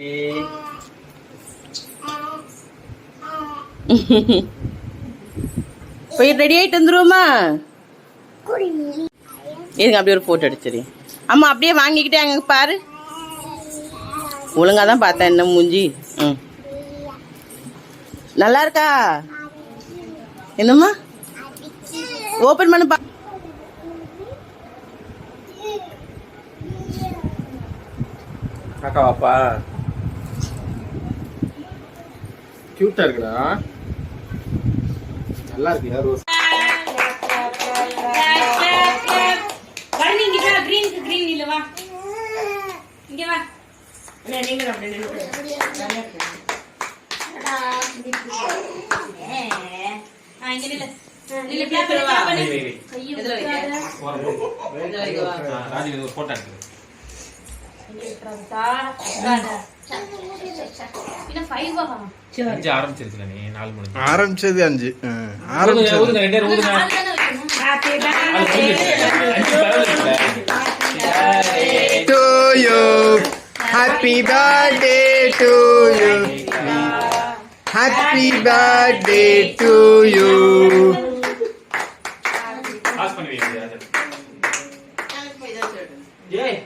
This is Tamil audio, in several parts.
போய் ரெடி ஆயிட்டு வந்துருவோமா? இருங்க அப்படியே ஒரு போட்டோ அடிச்சிரு அம்மா அப்படியே வாங்கிக்கிட்டே அங்க பாரு. ஒழுங்கா தான் பார்த்தேன் என்ன மூஞ்சி. ம். நல்லா இருக்கா? என்னம்மா? ஓபன் பண்ணு பா. அக்கா வாப்பா. கியூட்டா இருக்குடா. நல்லா இருக்கு. ரோஸ் போட்டோ ஆரம்பிச்சது அஞ்சு. ஆரம்பிச்சது. Happy birthday to you happy birthday to you pass பண்ணி வைங்க, ராஜா. ஏய்,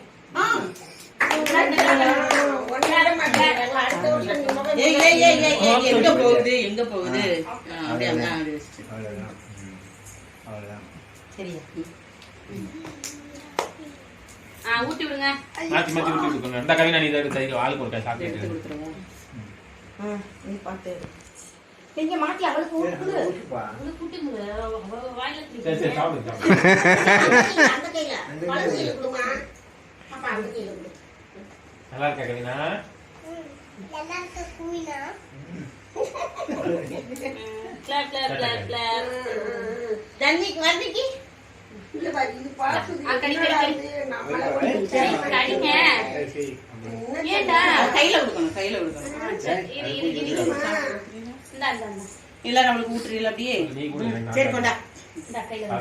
ஏய், ஏய், ஏய், ஏய், ஏய், எங்க போகுது எங்க போகுது? அப்படியே அப்படியே அப்படியே வச்சுட்டு. சரியா. ஆ, ஊட்டி விடுங்க. மாத்தி மாத்தி ஊத்தி கொடுக்கணும். இந்த கவினா நீ இதை எடுத்து தைக்க, ஆளுக்கு ஒரு கை எடுத்து சாப்பிட்டு கொடுத்துருவா ஆ, நீ பார்த்து எடு. இங்க மாத்தி அவளுக்கு ஊட்டு அவளுக்கு ஊட்டி கொடு. அவ வாயில சரி சரி தூக்கி. சாப்பிடு. சாப்பிடு. நல்லா இருக்கா கவினா? தண்ணிக்கு கடி. கடிங்க. ஏன்டா? கையில கொடுக்கணும் கையில. இந்தா, இந்தா, இந்தா. இல்ல நம்மளுக்கு ஊட்டுறீல அப்படியே சரி கொண்டா இந்தா, கையில.